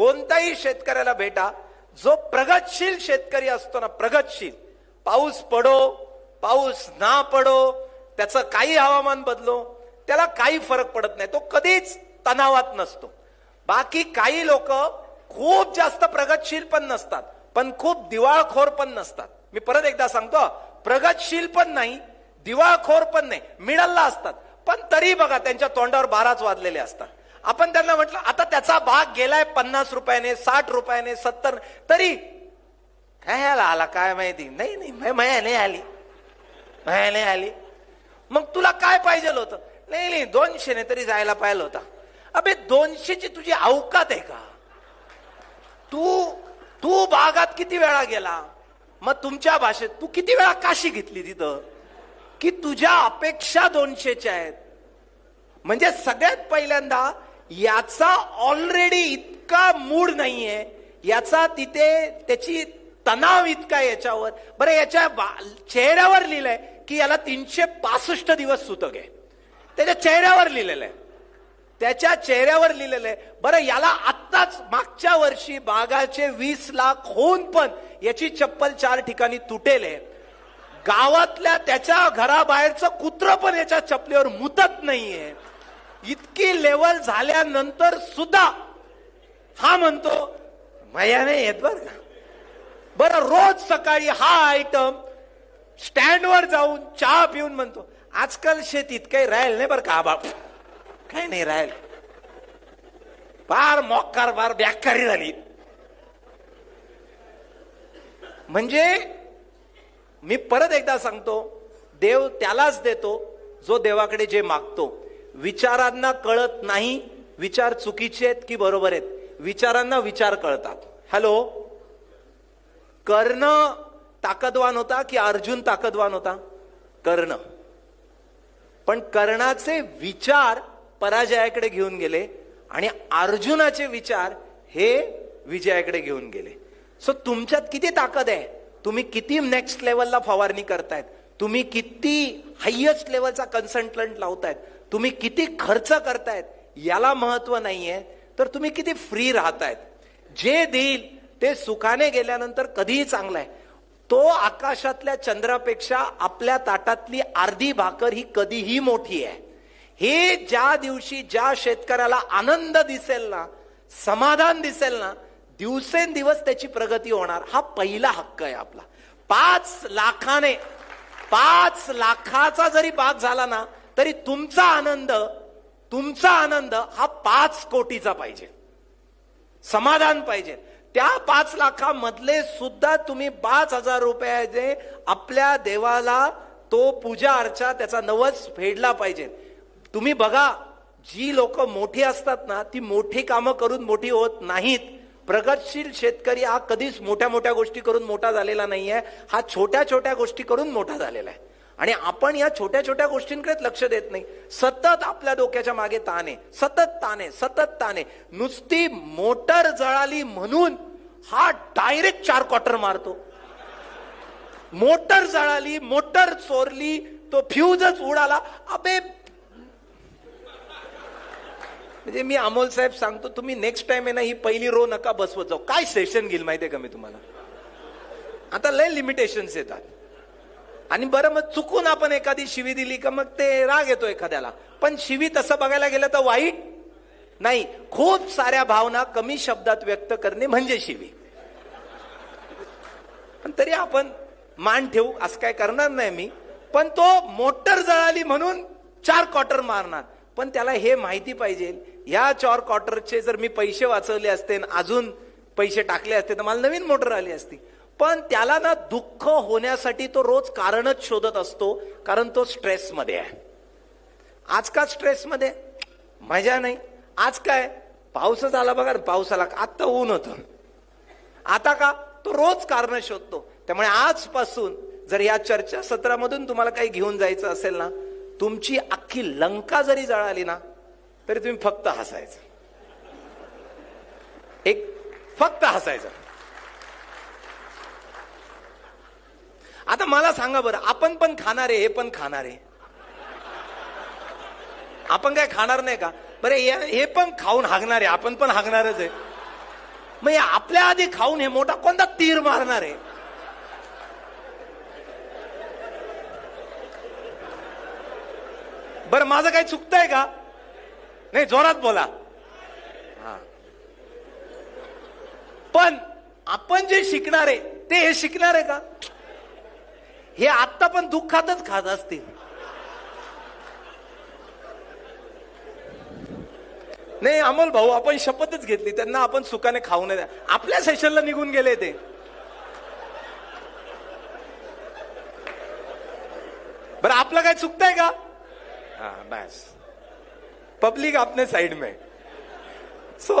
कोणताही शेतकऱ्याला भेटा जो प्रगतशील शेतकरी असतो ना प्रगतशील पाऊस पडो पाऊस ना पडो त्याचं काही हवामान बदलो त्याला काही फरक पडत नाही तो कधीच तणावात नसतो. बाकी काही लोक खूप जास्त प्रगतशील पण नसतात पण खूप दिवाळखोर पण नसतात. मी परत एकदा सांगतो प्रगतशील पण नाही दिवाळखोर पण नाही मिडलला असतात पण तरी बघा त्यांच्या तोंडावर बाराच वाजलेले असतात. आपण त्यांना म्हटलं आता त्याचा भाग गेलाय पन्नास रुपयाने साठ रुपयाने सत्तर. तरी काय आला आला? काय माहिती? नाही नाही मै- नाही आली. माया नाही आली. मग तुला काय पाहिजे होतं? नाही नाही दोनशेने तरी जायला पाहिलं होता. अबे दोनशेची तुझी अवकात आहे का? तू तू बागात किती वेळा गेला? मग तुमच्या भाषेत तू किती वेळा काशी घेतली तिथं? की तुझ्या अपेक्षा दोनशेच्या आहेत. म्हणजे सगळ्यात पहिल्यांदा याचा ऑलरेडी इतका मूड नाहीये. याचा तिथे त्याची तणाव इतका याच्यावर. बरं याच्या चेहऱ्यावर लिहिलंय की याला तीनशे पासष्ट दिवस सुतक आहे. त्याच्या चेहऱ्यावर लिहिलेलं आहे. त्याच्या चेहऱ्यावर लिहिलेलं आहे. बरं याला आत्ताच मागच्या वर्षी बागाचे वीस लाख होऊन पण याची चप्पल चार ठिकाणी तुटेल आहे. गावातल्या त्याच्या घराबाहेरचं कुत्र पण याच्या चपलीवर मुतत नाहीये. इतकी लेवल झाल्यानंतर सुद्धा हा म्हणतो मया नाही येत बर का. बरं रोज सकाळी हा आयटम स्टँडवर जाऊन चहा पिऊन म्हणतो आजकाल शेतीत काही राहील नाही बरं का आबा. काही नाही राहील. फार मोक्कार फार बेकारी झाली. म्हणजे मी परत एकदा सांगतो देव त्यालाच देतो जो देवाकडे जे मागतो. विचारांना कळत नाही विचार चुकीचे आहेत की बरोबर आहेत? विचारांना विचार कळतात. हॅलो कर्ण ताकदवान होता की अर्जुन ताकदवान होता? कर्ण. पण कर्णाचे विचार पराजयाकडे घेऊन गेले आणि अर्जुनाचे विचार हे विजयाकडे घेऊन गेले. सो तुमच्यात किती ताकद आहे? तुम्ही किती नेक्स्ट लेवलला फवारणी करतायत? तुम्ही किती हायएस्ट लेवलचा कन्सल्टंट लावतायत? तुम्ही किती खर्च करतायत याला महत्त्व नाहीये तर तुम्ही किती फ्री राहतायत. जे देईल ते सुखाने गेल्यानंतर कधीही चांगलं आहे तो आकाशातल्या चंद्रापेक्षा आपल्या ताटातली अर्धी भाकर ही कधीही मोठी आहे. हे ज्या दिवशी ज्या शेतकऱ्याला आनंद दिसेल ना समाधान दिसेल ना दिवसेंदिवस त्याची प्रगती होणार. हा पहिला हक्क आहे आपला. पाच लाखाने पाच लाखाचा जरी भाग झाला ना तरी तुमचा आनंद तुमचा आनंद हा पाच कोटीचा पाहिजे. समाधान पाहिजे. त्या पाच लाखामधले सुद्धा तुम्ही पाच हजार रुपयाचे आपल्या देवाला तो पूजा अर्चा त्याचा नवस फेडला पाहिजे. तुम्ही बघा जी लोक मोठी असतात ना ती मोठी कामं करून मोठी होत नाहीत. प्रगतशील शेतकरी हा कधीच मोठ्या मोठ्या गोष्टी करून मोठा झालेला नाहीये. हा छोट्या छोट्या गोष्टी करून मोठा झालेला आहे. आणि आपण या छोट्या छोट्या गोष्टींकडेच लक्ष देत नाही. सतत आपल्या डोक्याच्या मागे ताने सतत ताने सतत ताने. नुसती मोटर जळाली म्हणून हा डायरेक्ट चार क्वार्टर मारतो. मोटर जळाली मोटर चोरली तो फ्यूजच उडाला. अबे! म्हणजे मी अमोल साहेब सांगतो तुम्ही नेक्स्ट टाइम आहे ना ही पहिली रो नका बसवत जाऊ. काय सेशन घेईल माहितीये का मी तुम्हाला? आता लय लिमिटेशन्स येतात. आणि बरं मग चुकून आपण एखादी शिवी दिली का मग ते राग येतो एखाद्याला. पण शिवी तसं बघायला गेलं तर वाईट? नाही. खूप साऱ्या भावना कमी शब्दात व्यक्त करणे म्हणजे शिवी. पण तरी आपण मान ठेवू असं काय करणार नाही मी. पण तो मोटर जळाली म्हणून चार क्वार्टर मारणार. पण त्याला हे माहिती पाहिजे ह्या चार क्वार्टरचे जर मी पैसे वाचवले असते आणि अजून पैसे टाकले असते तर मला नवीन मोटर आली असती. पण त्याला ना दुःख होण्यासाठी तो रोज कारणच शोधत असतो कारण तो स्ट्रेसमध्ये आहे. आज का स्ट्रेसमध्ये? मजा नाही. आज काय? पाऊसच आला बघा ना, पाऊस आला आत्ता ऊन होतं. आता का? तो रोज कारण शोधतो. त्यामुळे आजपासून जर या चर्चा सत्रामधून तुम्हाला काही घेऊन जायचं असेल ना तुमची अख्खी लंका जरी जळाली ना तरी तुम्ही फक्त हसायचं. एक फक्त हसायचं. आता मला सांगा बरं आपण पण खाणार आहे हे पण खाणारे. आपण काय खाणार नाही का? बरे हे पण खाऊन हागणार आहे आपण पण हागणारच आहे. मग हे आपल्या आधी खाऊन हे मोठा कोणता तीर मारणार आहे? बरं माझं काही चुकतंय का? नाही जोरात बोला. हा. पण आपण जे शिकणार आहे ते हे शिकणार आहे का? हे आत्ता पण दुःखातच खात असतील. नाही अमोल भाऊ आपण शपथच घेतली. त्यांना आपण सुखाने खाऊ नये आपल्या सेशनला निघून गेले ते. बरं आपलं काय चुकतंय का? हा बस. पब्लिक आपने साइड में. सो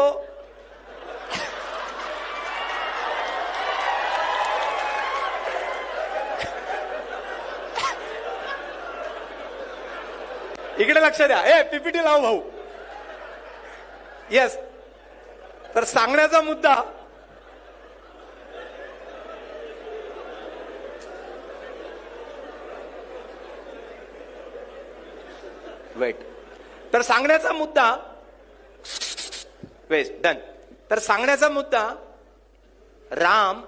इकडे लक्ष द्या. ए पीपीटी लाव भाऊ. येस तर सांगण्याचा मुद्दा वेट तर सांगण्याचा मुद्दा वेस्ट डन तर सांगण्याचा मुद्दा राम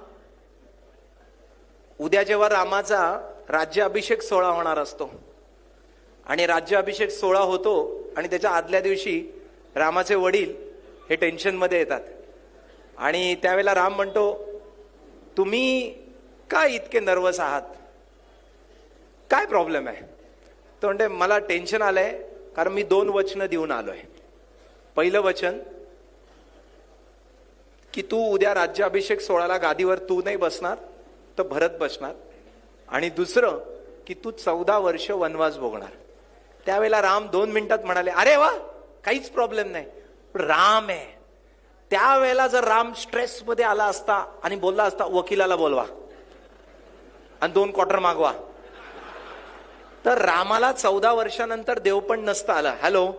उद्या जेव्हा रामाचा राज्याभिषेक सोहळा होणार असतो आणि राज्याभिषेक सोहळा होतो आणि त्याच्या आदल्या दिवशी रामाचे वडील हे टेन्शनमध्ये येतात. आणि त्यावेळेला राम म्हणतो तुम्ही का इतके नर्वस आहात? काय प्रॉब्लेम आहे? तो म्हणते मला टेन्शन आलंय कारण मी दोन वचनं देऊन आलोय. पहिलं वचन की तू उद्या राज्याभिषेक सोहळ्याला गादीवर तू नाही बसणार तर भरत बसणार. आणि दुसरं की तू चौदा वर्ष वनवास भोगणार. त्यावेळेला राम दोन मिनिटात म्हणाले अरे वा काहीच प्रॉब्लेम नाही. राम आहे. त्यावेळेला जर राम स्ट्रेस मध्ये आला असता आणि बोलला असता वकिलाला बोलवा आणि दोन क्वार्टर मागवा. तर रामाला चौदा वर्षानंतर देव पण नसतं आलं. हॅलो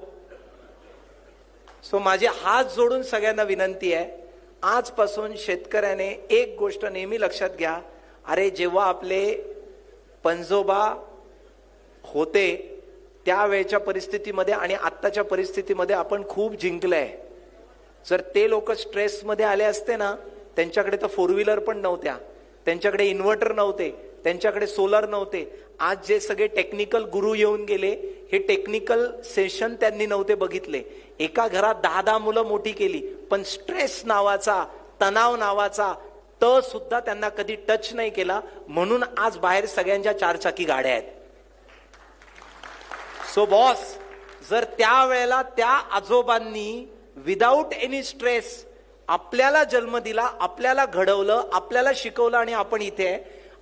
सो माझे हात जोडून सगळ्यांना विनंती आहे. आजपासून शेतकऱ्याने एक गोष्ट नेहमी लक्षात घ्या. अरे जेव्हा आपले पंजोबा होते त्यावेळच्या परिस्थितीमध्ये आणि आत्ताच्या परिस्थितीमध्ये आपण खूप जिंकलंय. जर ते लोक स्ट्रेसमध्ये आले असते ना त्यांच्याकडे तर फोर व्हीलर पण नव्हत्या. त्यांच्याकडे इन्व्हर्टर नव्हते. त्यांच्याकडे सोलर नव्हते. आज जे सगळे टेक्निकल गुरु येऊन गेले हे टेक्निकल सेशन त्यांनी नव्हते बघितले. एका घरात दहा दहा मुलं मोठी केली पण स्ट्रेस नावाचा तणाव नावाचा त सुद्धा त्यांना कधी टच नाही केला. म्हणून आज बाहेर सगळ्यांच्या चारचाकी गाड्या आहेत. सो बॉस जर त्यावेळेला त्या आजोबांनी विदाऊट एनी स्ट्रेस आपल्याला जन्म दिला आपल्याला घडवलं आपल्याला शिकवलं आणि आपण इथे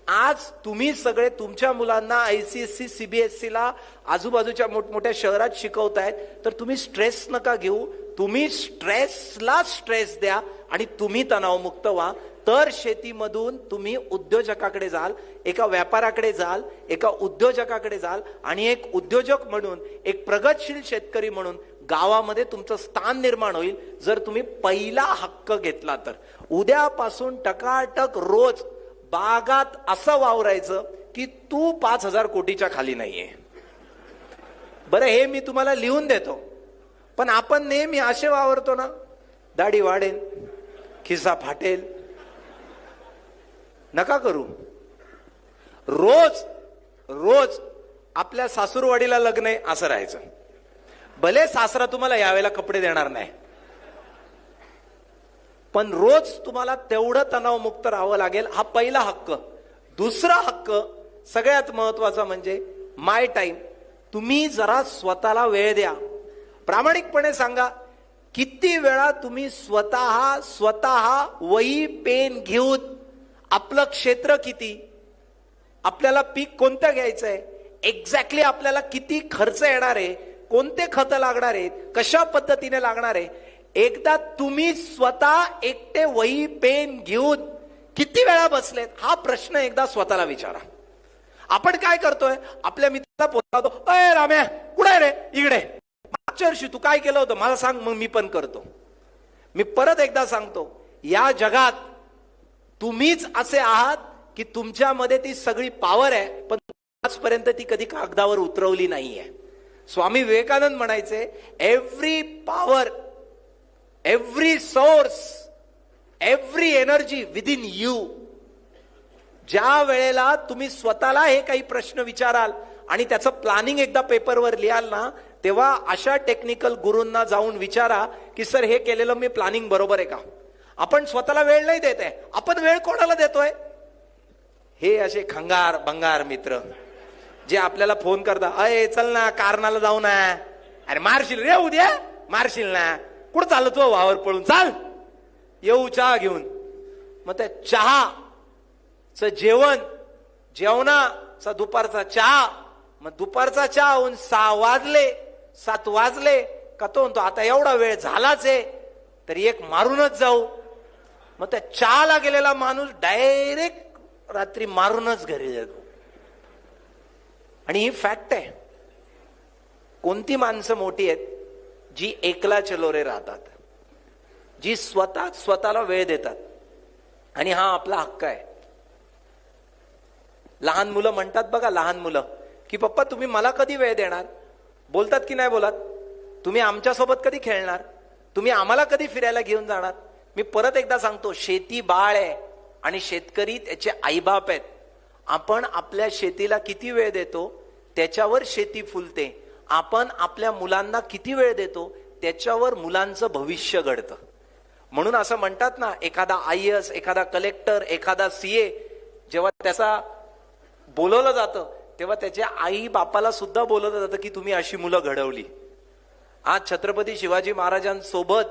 आज तुम्ही सगळे तुमच्या मुलांना आयसीएससी सीबीएससी ला आजूबाजूच्या मोठमोठ्या शहरात शिकवतायत तर तुम्ही स्ट्रेस नका घेऊ. तुम्ही स्ट्रेसला स्ट्रेस द्या आणि तुम्ही तणावमुक्त व्हा. तर शेतीमधून तुम्ही उद्योजकाकडे जाल एका व्यापाराकडे जाल एका उद्योजकाकडे जाल आणि एक उद्योजक म्हणून एक प्रगतशील शेतकरी म्हणून गावामध्ये तुमचं स्थान निर्माण होईल. जर तुम्ही पहिला हक्क घेतला तर. उद्यापासून टकाटक रोज बागात असं वावरायचं की तू पाच हजार कोटीच्या खाली नाहीये. बरं हे मी तुम्हाला लिहून देतो. पण आपण नेहमी असे वावरतो ना. दाढी वाढेल खिसा फाटेल नका करू. रोज रोज आपल्या सासूरवाडीला लग्न आहे असं राहायचं. भले सासरा तुम्हाला यावेळेला कपडे देणार नाही. पण रोज तुम्हाला तेवढं तणावमुक्त राहावं लागेल हा पहिला हक्क. दुसरा हक्क सगळ्यात महत्त्वाचा म्हणजे माय टाइम तुम्ही जरा स्वतःला वेळ द्या. प्रामाणिकपणे सांगा किती वेळा तुम्ही स्वतः स्वतः वही पेन घेऊन आपलं क्षेत्र किती? आपल्याला पीक कोणतं घ्यायचं आहे एक्झॅक्टली आपल्याला किती खर्च येणार आहे? कोणते खतं लागणार आहेत? कशा पद्धतीने लागणार आहे? एकदा तुम्ही स्वतः एकटे वही पेन घेऊन किती वेळा बसलेत? हा प्रश्न एकदा स्वतःला विचारा. आपण काय करतोय? आपल्या मित्राला बोलतो अय राम्या कुठे रे? इकडे. मागच्या वर्षी तू काय केलं होतं? मला सांग मग मी पण करतो. मी परत एकदा सांगतो या जगात तुम्हीच असे आहात की तुमच्यामध्ये ती सगळी पॉवर आहे पण आजपर्यंत ती कधी कागदावर उतरवली नाहीये. स्वामी विवेकानंद म्हणायचे every power every source every energy within you ज्या वेळेला तुम्ही स्वतःला हे काही प्रश्न विचाराल आणि त्याचं प्लॅनिंग एकदा पेपरवर लिहाल ना तेव्हा अशा टेक्निकल गुरूंना जाऊन विचारा की सर हे केलेलं मी प्लॅनिंग बरोबर आहे का? आपण स्वतःला वेळ नाही देत आहे. आपण वेळ कोणाला देतोय? हे असे खंगार बंगार मित्र जे आपल्याला फोन करतात अय चल ना कारणाला जाऊ ना. अरे मारशील रे उद्या? मारशील ना. कुठं चाललो तो? वावर पळून चाल. येऊ चहा घेऊन. मग त्या चहा जेवण जेवणाचा दुपारचा चहा मग दुपारचा चहा होऊन सहा वाजले सात वाजले का तो म्हणतो आता एवढा वेळ झालाच आहे तरी एक मारूनच जाऊ. मग त्या चहाला गेलेला माणूस डायरेक्ट रात्री मारूनच घरी जातो. आणि ही फॅक्ट आहे. कोणती माणसं मोठी आहेत? जी एकला चलोरे राहतात. जी स्वतः स्वतःला वेळ देतात. आणि हा आपला हक्क आहे. लहान मुलं म्हणतात बघा लहान मुलं की पप्पा तुम्ही मला कधी वेळ देणार? बोलतात की नाही बोलत? तुम्ही आमच्यासोबत कधी खेळणार? तुम्ही आम्हाला कधी फिरायला घेऊन जाणार? मी परत एकदा सांगतो शेती बाळ आहे आणि शेतकरी त्याचे आईबाप आहेत. आपण आपल्या शेतीला किती वेळ देतो त्याच्यावर शेती फुलते. आपण आपल्या मुलांना किती वेळ देतो त्याच्यावर मुलांचं भविष्य घडतं. म्हणून असं म्हणतात ना एखादा आय एस एखादा कलेक्टर एखादा सीए जेव्हा त्याचा बोलवलं जातं तेव्हा त्याच्या आई बापाला सुद्धा बोलवलं जातं की तुम्ही अशी मुलं घडवली. आज छत्रपती शिवाजी महाराजांसोबत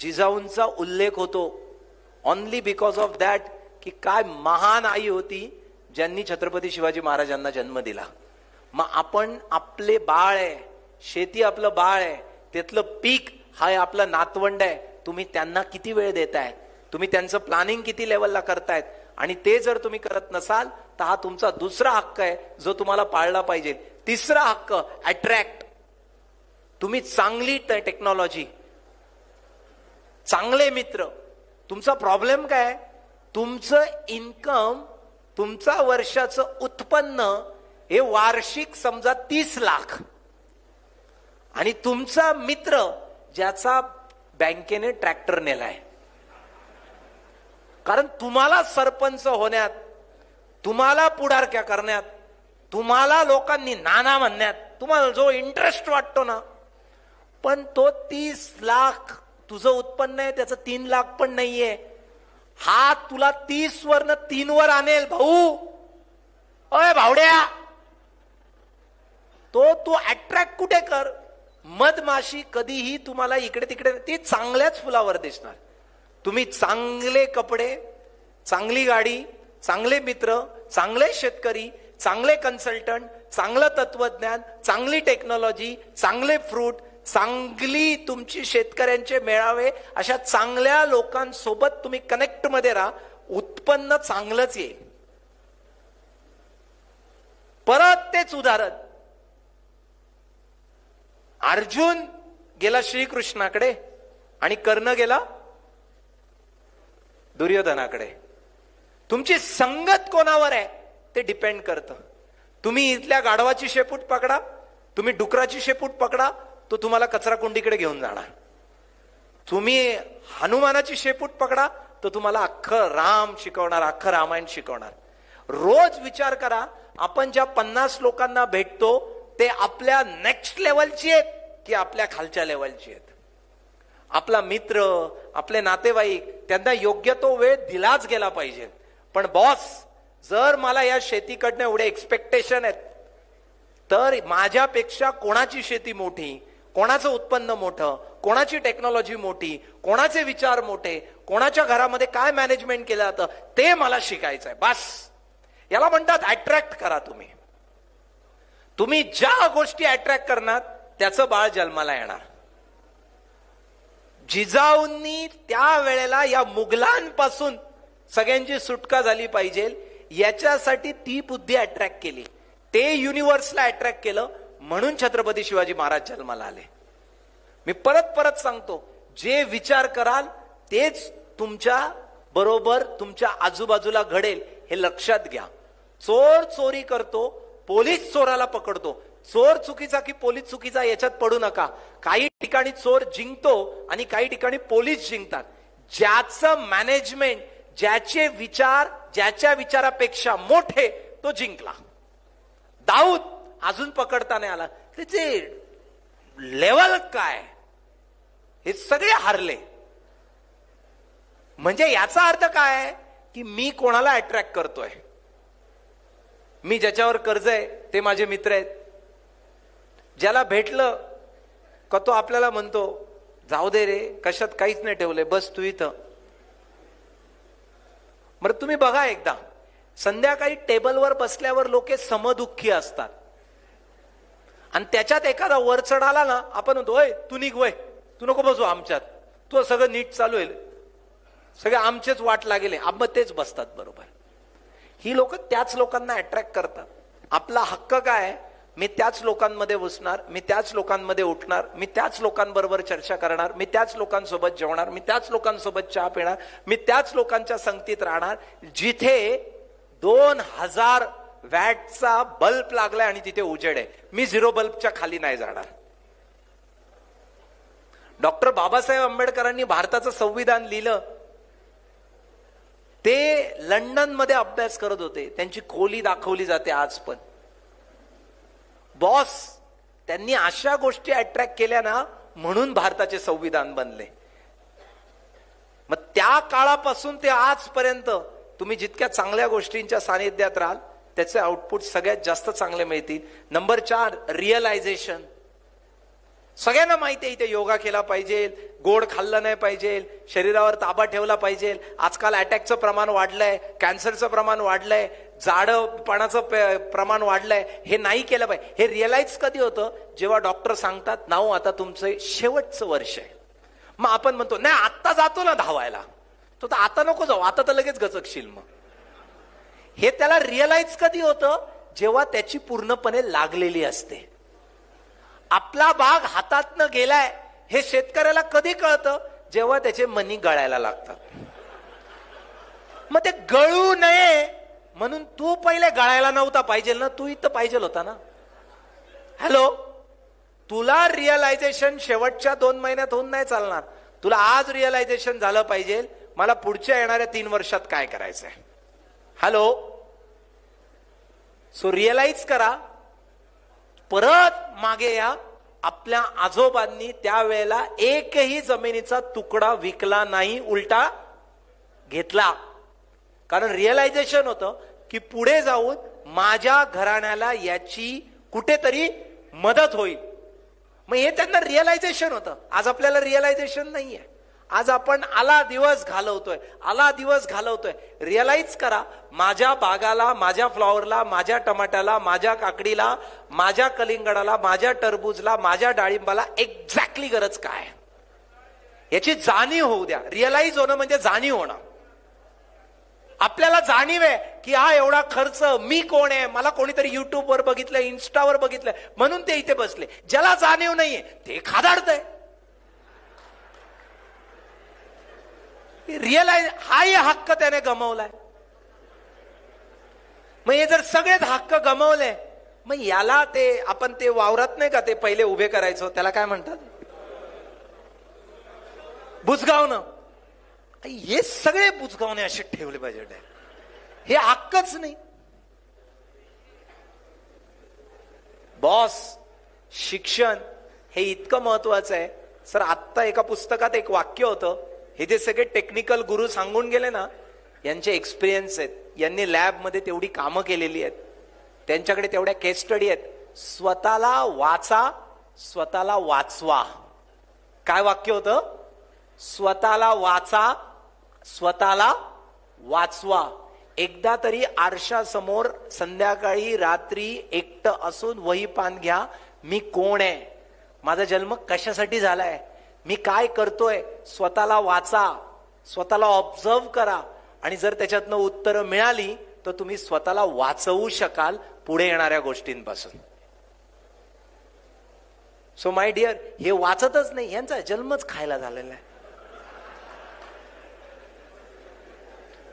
जिजाऊंचा उल्लेख होतो. ऑनली बिकॉज ऑफ दॅट की काय महान आई होती ज्यांनी छत्रपती शिवाजी महाराजांना जन्म दिला. मग आपण आपले बाळ आहे शेती आपलं बाळ आहे त्यातलं पीक हा आपलं नातवंड आहे. तुम्ही त्यांना किती वेळ देताय? तुम्ही त्यांचं प्लॅनिंग किती लेवलला करतायत? आणि ते जर तुम्ही करत नसाल तर हा तुमचा दुसरा हक्क आहे जो तुम्हाला पाळला पाहिजे. तिसरा हक्क अट्रॅक्ट तुम्ही चांगली टेक्नॉलॉजी चांगले मित्र. तुमचा प्रॉब्लेम काय? तुमचं इन्कम तुमचा वर्षाचं उत्पन्न हे वार्षिक समजा तीस लाख. आणि तुमचा मित्र ज्याचा बँकेने ट्रॅक्टर नेलाय. कारण तुम्हाला सरपंच होण्यात तुम्हाला पुढारक्या करण्यात तुम्हाला लोकांनी नाना म्हणण्यात तुम्हाला जो इंटरेस्ट वाटतो ना पण तो तीस लाख तुझं उत्पन्न आहे त्याचं तीन लाख पण नाहीये. हा तुला तीस वर न तीन वर आणेल भाऊ. अय भावड्या. तो तू अट्रॅक्ट कुठे कर? मधमाशी कधीही तुम्हाला इकडे तिकडे ती चांगल्याच फुलावर दिसणार. तुम्ही चांगले कपडे चांगली गाडी चांगले मित्र चांगले शेतकरी चांगले कन्सल्टंट चांगलं तत्वज्ञान चांगली टेक्नॉलॉजी चांगले फ्रूट चांगली तुमची शेतकऱ्यांचे मेळावे अशा चांगल्या लोकांसोबत तुम्ही कनेक्टमध्ये राहा. उत्पन्न चांगलंच येईल. परत तेच उदाहरण. अर्जुन गेला श्रीकृष्णाकडे आणि कर्ण गेला दुर्योधनाकडे. तुमची संगत कोणावर आहे ते डिपेंड करतं. तुम्ही इथल्या गाढवाची शेपूट पकडा तुम्ही डुकराची शेपूट पकडा तो तुम्हाला कचरा कुंडीकडे घेऊन जाणार. तुम्ही हनुमानाची शेपूट पकडा तो तुम्हाला अख्खं राम शिकवणार अख्खं रामायण शिकवणार. रोज विचार करा आपण ज्या पन्नास लोकांना भेटतो ते आपल्या नेक्स्ट लेवलची आहेत की आपल्या खालच्या लेवलची आहेत? आपला मित्र आपले नातेवाईक त्यांना योग्य तो वेळ दिलाच गेला पाहिजे. पण बॉस जर मला या शेतीकडनं एवढे एक्सपेक्टेशन आहेत तर माझ्यापेक्षा कोणाची शेती मोठी? कोणाचं उत्पन्न मोठं कोणाची टेक्नॉलॉजी मोठी कोणाचे विचार मोठे कोणाच्या घरामध्ये काय मॅनेजमेंट केलं जातं ते मला शिकायचं आहे बस. याला म्हणतात अट्रॅक्ट करा तुम्ही. तुम्ही ज्या गोष्टी अट्रॅक्ट करणार त्याचं बाळ जन्माला येणार. जिजाऊंनी त्या वेळेला या मुघलांपासून सगळ्यांची सुटका झाली पाहिजे याच्यासाठी ती बुद्धी अट्रॅक्ट केली. ते युनिव्हर्सला अट्रॅक्ट केलं म्हणून छत्रपती शिवाजी महाराज जन्माला आले. मी परत परत सांगतो जे विचार कराल तेच तुमच्या बरोबर तुमच्या आजूबाजूला घडेल हे लक्षात घ्या. चोर चोरी करतो पोलीस चोराला पकडतो. चोर चुकीचा की पोलीस चुकीचा याच्यात पडू नका. काही ठिकाणी चोर जिंकतो आणि काही ठिकाणी पोलीस जिंकतात. ज्याचं मॅनेजमेंट ज्याचे विचार ज्याच्या विचारापेक्षा मोठे तो जिंकला. दाऊद अजून पकडता नाही आला. त्याचे लेवल काय? हे सगळे हारले. म्हणजे याचा अर्थ काय? की मी कोणाला अट्रॅक्ट करतोय? मी ज्याच्यावर कर्ज आहे ते माझे मित्र आहेत. ज्याला भेटलं का तो आपल्याला म्हणतो जाऊ दे रे कशात काहीच नाही ठेवलंय बस तू इथं. बरं तुम्ही बघा एकदा. संध्याकाळी टेबलवर बसल्यावर लोक समदुःखी असतात. आणि त्याच्यात एखादा वर चढाला ना आपण म्हणतो तू निघ वय. तू नको बसू आमच्यात. तू सगळं नीट चालू आहे. सगळे आमचेच वाट लागेले. आम तेच बसतात बरोबर. ही लोक त्याच लोकांना अट्रॅक्ट करतात. आपला हक्क काय? मी त्याच लोकांमध्ये बसणार मी त्याच लोकांमध्ये उठणार मी त्याच लोकांबरोबर चर्चा करणार मी त्याच लोकांसोबत जेवणार मी त्याच लोकांसोबत चहा पिणार मी त्याच लोकांच्या संगतीत राहणार जिथे दोन हजार वॅटचा बल्ब लागलाय आणि तिथे उजेड आहे. मी झिरो बल्बच्या खाली नाही जाणार. डॉक्टर बाबासाहेब आंबेडकरांनी भारताचं संविधान लिहिलं. ते लंडनमध्ये अभ्यास करत होते. त्यांची खोली दाखवली जाते आज पण. बॉस त्यांनी अशा गोष्टी अट्रॅक्ट केल्या ना म्हणून भारताचे संविधान बनले. मग त्या काळापासून ते आजपर्यंत तुम्ही जितक्या चांगल्या गोष्टींच्या सानिध्यात राहाल त्याचे आउटपुट सगळ्यात जास्त चांगले मिळतील. नंबर चार रिअलायझेशन सगळ्यांना माहिती आहे इथे योगा केला पाहिजे गोड खाल्लं नाही पाहिजे शरीरावर ताबा ठेवला पाहिजे. आजकाल अटॅकचं प्रमाण वाढलंय कॅन्सरचं प्रमाण वाढलंय जाडपणाचं प्रमाण वाढलंय. हे नाही केलं पाहिजे. हे रिअलाइज कधी होतं? जेव्हा डॉक्टर सांगतात नाव आता तुमचं शेवटचं वर्ष आहे. मग आपण म्हणतो नाही आत्ता जातो ना धावायला. तो तर आता नको जाऊ आता तर लगेच गचकशील मग. हे त्याला रिअलाइज कधी होतं? जेव्हा त्याची पूर्णपणे लागलेली असते. आपला भाग हातातनं गेलाय हे शेतकऱ्याला कधी कळतं? जेव्हा त्याचे मनी गळायला लागतात. मग ते गळू नये म्हणून तू पहिले गळायला नव्हता पाहिजे ना? तू इथं पाहिजे होता ना? हॅलो तुला रिअलायझेशन शेवटच्या दोन महिन्यात होऊन नाही चालणार. तुला आज रिअलायझेशन झालं पाहिजे. मला पुढच्या येणाऱ्या तीन वर्षात काय करायचंय? हॅलो? सो रिअलाइज करा. परत मागे या. आपल्या आजोबांनी त्यावेळेला एकही जमिनीचा तुकडा विकला नाही उलटा घेतला. कारण रिअलायझेशन होतं की पुढे जाऊन माझ्या घराण्याला याची कुठेतरी मदत होईल. मग हे त्यांना रिअलायझेशन होतं. आज आपल्याला रिअलायझेशन नाहीये. आज आपण आला दिवस घालवतोय आला दिवस घालवतोय. रिअलाइज करा माझ्या बागाला माझ्या फ्लॉवरला माझ्या टमाट्याला माझ्या काकडीला माझ्या कलिंगडाला माझ्या टरबूजला माझ्या डाळिंबाला एक्झॅक्टली गरज काय आहे? याची जाणीव होऊ द्या. रिअलाइज होणं म्हणजे जाणीव होणं. आपल्याला जाणीव आहे की हा एवढा खर्च मी कोण आहे? मला कोणीतरी युट्यूबवर बघितलं इन्स्टावर बघितलं. म्हणून ते इथे बसले. ज्याला जाणीव नाहीये ते खादाडतंय. रिअलाइज हाही हक्क त्याने गमावलाय. मग हे जर सगळेच हक्क गमावले मग याला ते आपण ते वावरात नाही का ते पहिले उभे करायचो त्याला काय म्हणतात? बुजगावणं हे सगळे बुजगावणे असे ठेवले पाहिजे हे हक्कच नाही. बॉस शिक्षण हे इतकं महत्वाचं आहे. सर आत्ता एका पुस्तकात एक वाक्य होतं. हे जे सगळे टेक्निकल गुरु सांगून गेले ना यांचे एक्सपिरियन्स आहेत. यांनी लॅबमध्ये तेवढी कामं केलेली आहेत. त्यांच्याकडे तेवढ्या केस स्टडी आहेत. स्वतःला वाचा स्वतःला वाचवा. काय वाक्य होतं? स्वतःला वाचा स्वतःला वाचवा. एकदा तरी आरशासमोर संध्याकाळी रात्री एकटं असून वही पान घ्या मी कोण आहे? माझा जन्म कशासाठी झालाय? मी काय करतोय? स्वतःला वाचा स्वतःला ऑब्झर्व करा. आणि जर त्याच्यातनं उत्तरं मिळाली तर तुम्ही स्वतःला वाचवू शकाल पुढे येणाऱ्या गोष्टींपासून. सो माय डिअर हे वाचतच नाही. यांचा जन्मच खायला झालेला आहे.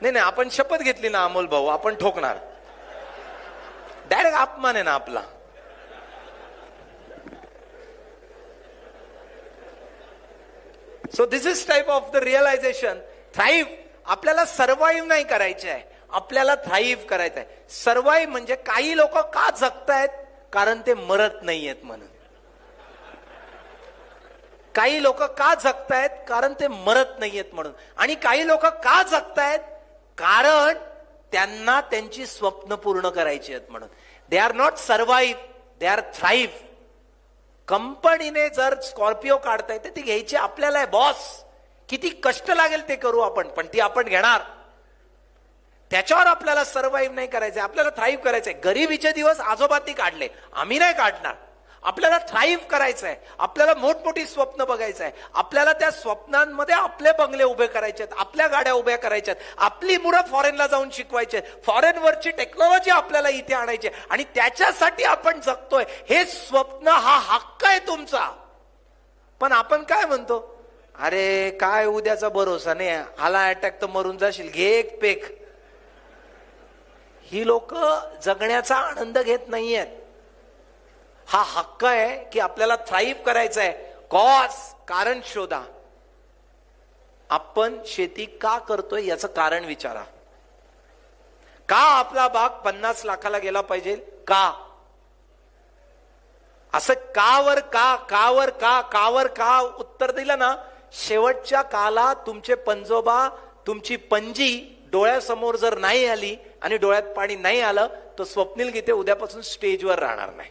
नाही नाही आपण शपथ घेतली ना अमोल भाऊ आपण ठोकणार. डायरेक्ट अपमान आहे ना आपला. So this is type of the realization thrive आपल्याला सर्वाईव्ह नाही करायचे आहे. आपल्याला थ्राईव्ह करायचं आहे. सर्वाईव्ह म्हणजे काही लोक का जगतायत? कारण ते मरत नाहीयेत म्हणून. काही लोक का जगतायत? कारण ते मरत नाहीयेत म्हणून. आणि काही लोक का जगतायत? कारण त्यांना त्यांची स्वप्न पूर्ण करायची आहेत म्हणून. They are not survive they are thrive कंपनीने जर स्कॉर्पिओ काढताय तर ती घ्यायची आपल्याला आहे बॉस किती कष्ट लागेल ते करू आपण पण ती आपण घेणार. त्याच्यावर आपल्याला सर्वाईव्ह नाही करायचंय आपल्याला थ्राईव्ह करायचंय. गरिबीचे दिवस आजोबांनी काढले आम्ही नाही काढणार. आपल्याला थ्राईव्ह आहे आपल्याला मोठमोठी स्वप्न बघायचं आहे आपल्याला त्या स्वप्नांमध्ये आपले बंगले उभे करायचे आहेत आपल्या गाड्या उभ्या करायच्या आहेत आपली मुलं फॉरेनला जाऊन शिकवायचे फॉरेनवरची टेक्नॉलॉजी आपल्याला इथे आणायची आणि त्याच्यासाठी आपण जगतोय. हे स्वप्न हा हक्क आहे तुमचा. पण आपण काय म्हणतो? अरे काय उद्याचा भरोसा नाही. आला अटॅक तर मरून जाशील. घे एक पेक ही लोक जगण्याचा आनंद घेत नाहीयेत. हा हक्क आहे की आपल्याला थ्राईव्ह करायचं आहे कॉज कारण शोधा. आपण शेती का करतोय याचं कारण विचारा. का आपला बाग पन्नास लाखाला गेला पाहिजे? का? असं कावर का कावर का कावर का उत्तर दिलं ना? शेवटच्या काला तुमचे पंजोबा तुमची पंजी डोळ्यासमोर जर नाही आली आणि डोळ्यात पाणी नाही आलं तर स्वप्नील गीते उद्यापासून स्टेजवर राहणार नाही.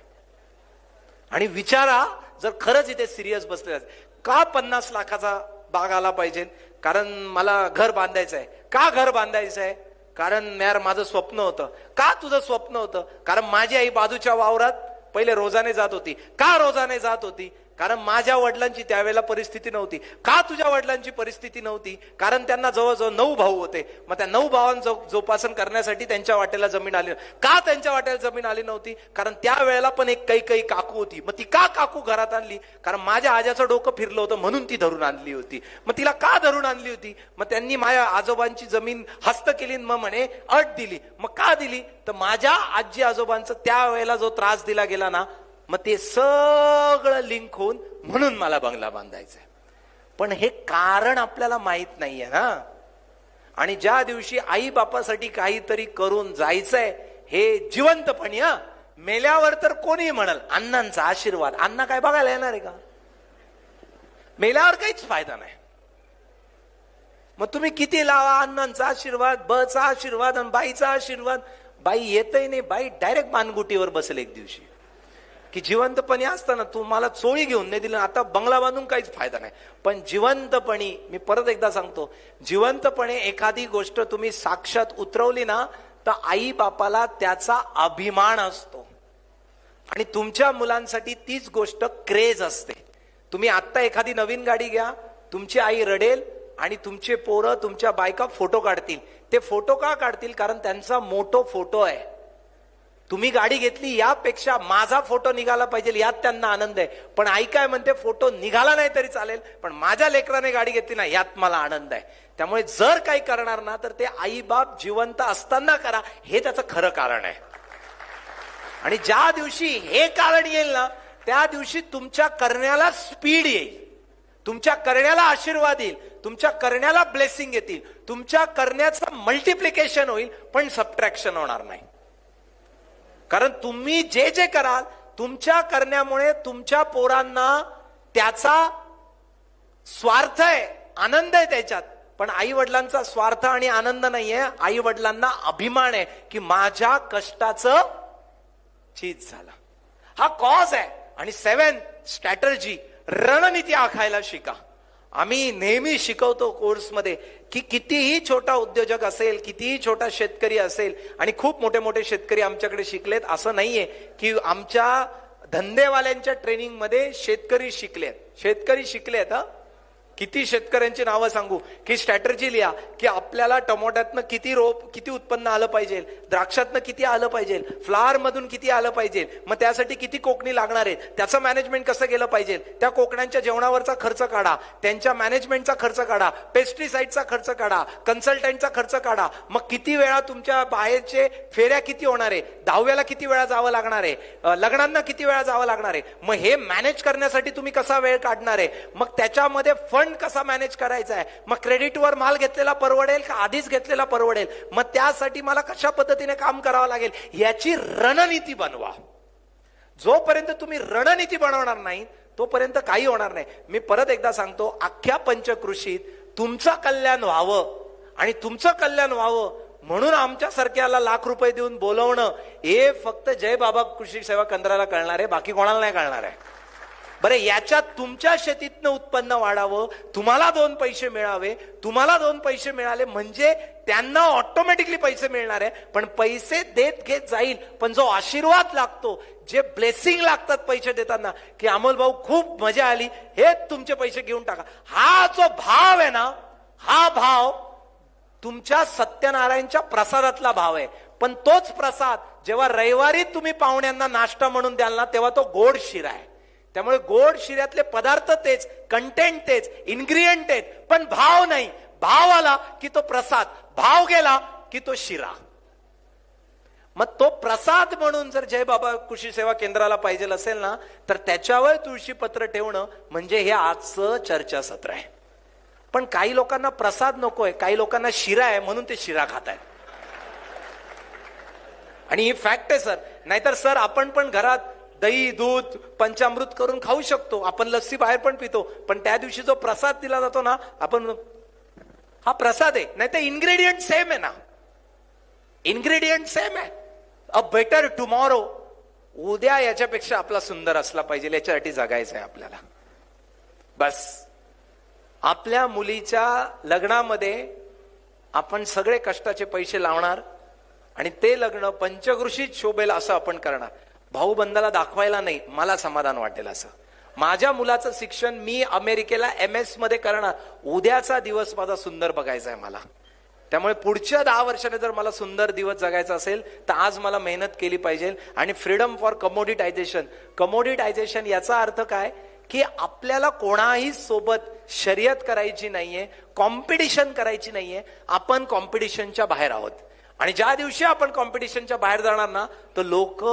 आणि विचारा जर खरंच इथे सिरियस बसले का पन्नास लाखाचा बाग आला पाहिजे? कारण मला घर बांधायचं आहे. का घर बांधायचं आहे? कारण यार माझं स्वप्न होतं. का तुझं स्वप्न होतं? कारण माझी आई बाजूच्या वावरात पहिले रोजाने जात होती. का रोजाने जात होती? कारण माझ्या वडिलांची त्यावेळेला परिस्थिती नव्हती. का तुझ्या वडिलांची परिस्थिती नव्हती? कारण त्यांना जवळजवळ नऊ भाऊ होते. मग त्या नऊ भावांचं जोपासन करण्यासाठी त्यांच्या वाटेला जमीन आली का त्यांच्या वाटेला जमीन आली नव्हती? कारण त्यावेळेला पण एक काही काही काकू होती. मग ती का काकू घरात आणली? कारण माझ्या आजाचं डोकं फिरलं होतं म्हणून ती धरून आणली होती. मग तिला का धरून आणली होती? मग त्यांनी माझ्या आजोबांची जमीन हस्त केली मग म्हणे अट दिली. मग का दिली? तर माझ्या आजी आजोबांचं त्यावेळेला जो त्रास दिला गेला ना मग ते सगळं लिंक होऊन म्हणून मला बंगला बांधायचा आहे पण हे कारण आपल्याला माहीत नाहीये ना. आणि ज्या दिवशी आई बापासाठी काहीतरी करून जायचंय हे जिवंतपणी हा. मेल्यावर तर कोणी म्हणाल अण्णांचा आशीर्वाद. अण्णा काय बघायला येणार आहे का? मेल्यावर काहीच फायदा नाही. मग तुम्ही किती लावा अण्णांचा आशीर्वाद बचा आशीर्वाद आणि बाईचा आशीर्वाद. बाई येतही नाही बाई डायरेक्ट मानगुटीवर बसेल एक दिवशी. की जिवंतपणी असताना तू मला चोळी घेऊन नाही दिलं आता बंगला बांधून काहीच फायदा नाही. पण जिवंतपणी मी परत एकदा सांगतो जिवंतपणे एखादी गोष्ट तुम्ही साक्षात उतरवली ना तर आई बापाला त्याचा अभिमान असतो. आणि तुमच्या मुलांसाठी तीच गोष्ट क्रेज असते. तुम्ही आत्ता एखादी नवीन गाडी घ्या तुमची आई रडेल आणि तुमचे पोरं तुमच्या बायका फोटो काढतील. ते फोटो का काढतील? कारण त्यांचा मोठो फोटो आहे. तुम्ही गाडी घेतली यापेक्षा माझा फोटो निघाला पाहिजे यात त्यांना आनंद आहे. पण आई काय म्हणते फोटो निघाला नाही तरी चालेल पण माझ्या लेकराने गाडी घेतली ना यात मला आनंद आहे. त्यामुळे जर काही करणार ना तर ते आईबाप जिवंत असताना करा हे त्याचं खरं कारण आहे. आणि ज्या दिवशी हे कारण येईल ना त्या दिवशी तुमच्या करण्याला स्पीड येईल. तुमच्या करण्याला आशीर्वाद येईल. तुमच्या करण्याला ब्लेसिंग येतील. तुमच्या करण्याचं मल्टिप्लिकेशन होईल पण सबट्रॅक्शन होणार नाही. कारण तुम्ही जे जे कराल तुमच्या करण्यामुळे तुमच्या पोरांना त्याचा स्वार्थ आहे आनंद आहे त्याच्यात. पण आई वडिलांचा स्वार्थ आणि आनंद नाहीये आई वडिलांना अभिमान आहे की माझ्या कष्टाचं चीज झाला. हा कॉज आहे. आणि सेवन स्ट्रॅटर्जी रणनीती आखायला शिका. आम्ही नेहमी शिकवतो कोर्समध्ये की कितीही छोटा उद्योजक असेल कितीही छोटा शेतकरी असेल आणि खूप मोठे मोठे शेतकरी आमच्याकडे शिकलेत असं नाहीये की आमच्या धंदेवाल्यांच्या ट्रेनिंगमध्ये शेतकरी शिकलेत. शेतकरी शिकलेत हा? किती शेतकऱ्यांची नावं सांगू? की स्ट्रॅटर्जी लिहा की आपल्याला टोमॅटोतनं किती रोप किती उत्पन्न आलं पाहिजे? द्राक्षातनं किती आलं पाहिजे? फ्लावर मधून किती आलं पाहिजे? मग त्यासाठी किती कोकणी लागणार आहे त्याचं मॅनेजमेंट कसं गेलं पाहिजे? त्या कोकण्यांच्या जेवणावरचा खर्च काढा. त्यांच्या मॅनेजमेंटचा खर्च काढा. पेस्टिसाईडचा खर्च काढा. कन्सल्टंटचा खर्च काढा. मग किती वेळा तुमच्या बाहेरचे फेऱ्या किती होणार आहे? दहाव्याला किती वेळा जावं लागणार आहे? लग्नांना किती वेळा जावं लागणार आहे? मग हे मॅनेज करण्यासाठी तुम्ही कसा वेळ काढणार आहे? मग त्याच्यामध्ये फंड फंड कसा मॅनेज करायचा आहे? मग क्रेडिटवर माल घेतलेला परवडेल का? आधीच घेतलेला परवडेल. मग त्यासाठी मला कशा पद्धतीने काम करावं लागेल? याची रणनीती बनवा. जोपर्यंत तुम्ही रणनीती बनवणार नाही तोपर्यंत काही होणार नाही. मी परत एकदा सांगतो अख्ख्या पंचकृषीत तुमचं कल्याण व्हावं आणि तुमचं कल्याण व्हावं म्हणून आमच्यासारख्याला लाख रुपये देऊन बोलवणं हे फक्त जय बाबा कृषी सेवा केंद्राला कळणार आहे बाकी कोणाला नाही कळणार आहे. बरं याच्यात तुमच्या शेतीतनं उत्पन्न वाढावं तुम्हाला दोन पैसे मिळावे तुम्हाला दोन पैसे मिळाले म्हणजे त्यांना ऑटोमॅटिकली पैसे मिळणार आहे. पण पैसे देत घेत जाईल पण जो आशीर्वाद लागतो जे ब्लेसिंग लागतात पैसे देताना की अमोल भाऊ खूप मजा आली हे तुमचे पैसे घेऊन टाका. हा जो भाव आहे ना हा भाव तुमच्या सत्यनारायणच्या प्रसादातला भाव आहे. पण तोच प्रसाद जेव्हा रविवारी तुम्ही पाहुण्यांना नाश्ता म्हणून द्याल ना तेव्हा तो गोड शिरा आहे. त्यामुळे गोड शिऱ्यातले पदार्थ तेच कंटेंट तेच इन्ग्रिडियंट तेच. पण भाव नाही. भाव आला की तो प्रसाद. भाव गेला की तो शिरा. मग तो प्रसाद म्हणून जर जय बाबा कृषी सेवा केंद्राला पाहिजे असेल ना तर त्याच्यावर तुळशी पत्र ठेवणं म्हणजे हे आजचं चर्चासत्र आहे. पण काही लोकांना प्रसाद नकोय काही लोकांना शिरा आहे म्हणून ते शिरा खात आहेत आणि ही फॅक्ट आहे सर नाहीतर सर आपण पण घरात दही दूध पंचामृत करून खाऊ शकतो. आपण लस्सी बाहेर पण पितो. पण त्या दिवशी जो प्रसाद दिला जातो ना आपण हा प्रसाद आहे. नाही तर इन्ग्रेडियंट सेम आहे ना. इन्ग्रेडियंट सेम आहे. अ बेटर टुमॉरो उद्या याच्यापेक्षा आपला सुंदर असला पाहिजे. याच्यासाठी जगायचं आहे आपल्याला. बस. आपल्या मुलीच्या लग्नामध्ये आपण सगळे कष्टाचे पैसे लावणार आणि ते लग्न पंचकृषीत शोभेल असं आपण करणार. भाऊबंदाला दाखवायला नाही मला समाधान वाटेल असं. माझ्या मुलाचं शिक्षण मी अमेरिकेला एम एसमध्ये करणार. उद्याचा दिवस माझा सुंदर बघायचा आहे मला. त्यामुळे पुढच्या दहा वर्षाने जर मला सुंदर दिवस जगायचा असेल तर आज मला मेहनत केली पाहिजे. आणि फ्रीडम फॉर कमोडिटायझेशन कमोडिटायझेशन याचा अर्थ काय? की आपल्याला कोणाही सोबत शर्यत करायची नाहीये कॉम्पिटिशन करायची नाहीये आपण कॉम्पिटिशनच्या बाहेर आहोत. आणि ज्या दिवशी आपण कॉम्पिटिशनच्या बाहेर जाणार ना तर लोक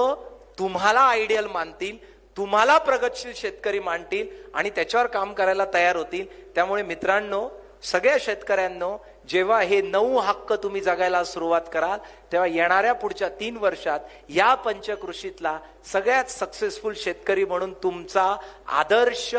तुम्हाला आयडियल मानतील तुम्हाला प्रगतशील शेतकरी मानतील आणि त्याच्यावर काम करायला तयार होतील. त्यामुळे मित्रांनो सगळ्या शेतकऱ्यांनो जेव्हा हे नऊ हक्क तुम्ही जगायला सुरुवात कराल तेव्हा येणाऱ्या पुढच्या तीन वर्षात या पंचकृषीतला सगळ्यात सक्सेसफुल शेतकरी म्हणून तुमचा आदर्श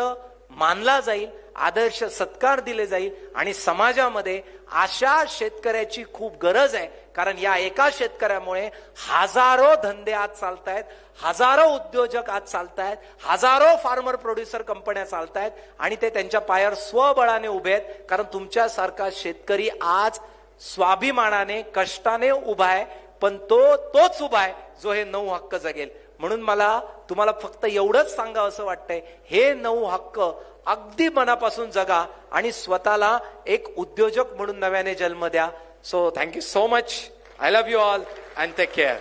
मानला जाईल आदर्श सत्कार दिले जाईल आणि समाजामध्ये अशा शेतकऱ्याची खूप गरज आहे कारण या एका शेतकऱ्यामुळे हजारो धंदे आज चालतायत हजारो उद्योजक आज चालतायत हजारो फार्मर प्रोड्युसर कंपन्या चालतायत आणि ते त्यांच्या पायावर स्वबळाने उभे आहेत. कारण तुमच्यासारखा शेतकरी आज स्वाभिमानाने कष्टाने उभा आहे पण तो तोच उभा आहे जो हे नऊ हक्क जगेल. म्हणून मला तुम्हाला फक्त एवढंच सांगा असं वाटतंय हे नऊ हक्क अगदी मनापासून जगा आणि स्वतःला एक उद्योजक म्हणून नव्याने जन्म द्या. So thank you so much. I love you all and take care.